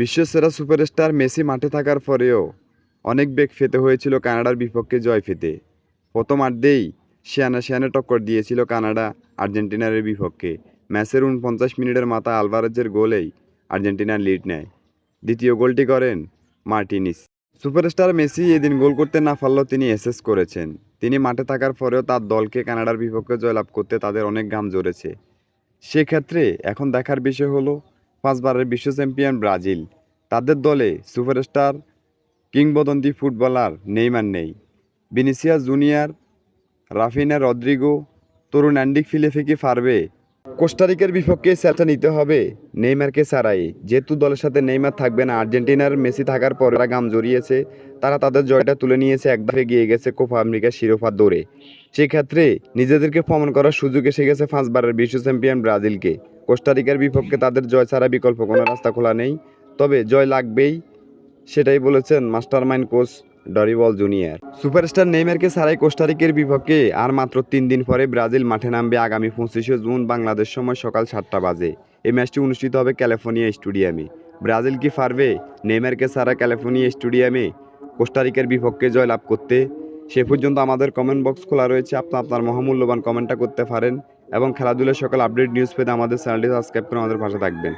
বিশ্বসেরা superstar Messi মাঠে থাকার পরেও অনেক বেগ ফেতে হয়েছিল কানাডার বিপক্ষে জয় ফেতে। প্রথম আর্ধেই শিয়ানা শিয়ানে টক্কর দিয়েছিল কানাডা আর্জেন্টিনার বিপক্ষে। ম্যাচের উনপঞ্চাশ মিনিটের মাথা আলভারেজের গোলেই আর্জেন্টিনার লিড নেয়। দ্বিতীয় গোলটি করেন মার্টিনিস। সুপারস্টার মেসি এদিন গোল করতে না পারলেও তিনি এসএস করেছেন। তিনি মাঠে থাকার পরেও তার দলকে কানাডার বিপক্ষে জয়লাভ করতে তাদের অনেক ঘাম জড়েছে সেক্ষেত্রে এখন দেখার বিষয় হলো পাঁচবারের বিশ্ব চ্যাম্পিয়ন ব্রাজিল। তাদের দলে সুপারস্টার, কিংবদন্তি ফুটবলার নেইমার নেই। বিনিসিয়া জুনিয়র, রাফিনা রদ্রিগো, তরুণ অ্যান্ডিক ফিলেফে কি পারবে। কোস্টারিকার বিপক্ষে সেটা নিতে হবে নেইমারকে ছাড়াই। যেহেতু দলের সাথে নেইমার থাকবে না, আর্জেন্টিনার মেসি থাকার পর তারা গাম জড়িয়েছে। তারা তাদের জয়টা তুলে নিয়েছে একধাপে গিয়ে গেছে কোপা আমেরিকার শিরোপা দৌড়ে। সেক্ষেত্রে নিজেদেরকে প্রমাণ করার সুযোগ এসে গেছে পাঁচবারের বিশ্ব চ্যাম্পিয়ন ব্রাজিলকে। কোস্টারিকার বিপক্ষে তাদের জয় ছাড়া বিকল্প কোনো রাস্তা খোলা নেই। তবে জয় লাগবেই, সেটাই বলেছেন mastermind coach Dorival Junior. Superstar নেইমারকে ছাড়াই কোস্টারিকের বিপক্ষে আর মাত্র তিন দিন পরে ব্রাজিল মাঠে নামবে আগামী পঁচিশে জুন বাংলাদেশ সময় সকাল সাতটা বাজে। এই ম্যাচটি অনুষ্ঠিত হবে ক্যালিফোর্নিয়া স্টেডিয়ামে। ব্রাজিল কি পারবে? নেইমারকে ছাড়া ক্যালিফোর্নিয়া স্টেডিয়ামে কোস্টারিকার বিপক্ষে জয়লাভ করতে? সে পর্যন্ত আমাদের কমেন্ট বক্স খোলা রয়েছে। আপনি আপনার মহামূল্যবান কমেন্টটা করতে পারেন। এবং খেলাধুলার সকল আপডেট নিউজ পেতে আমাদের চ্যানেলটি সাবস্ক্রাইব করে আমাদের পাশে থাকবেন।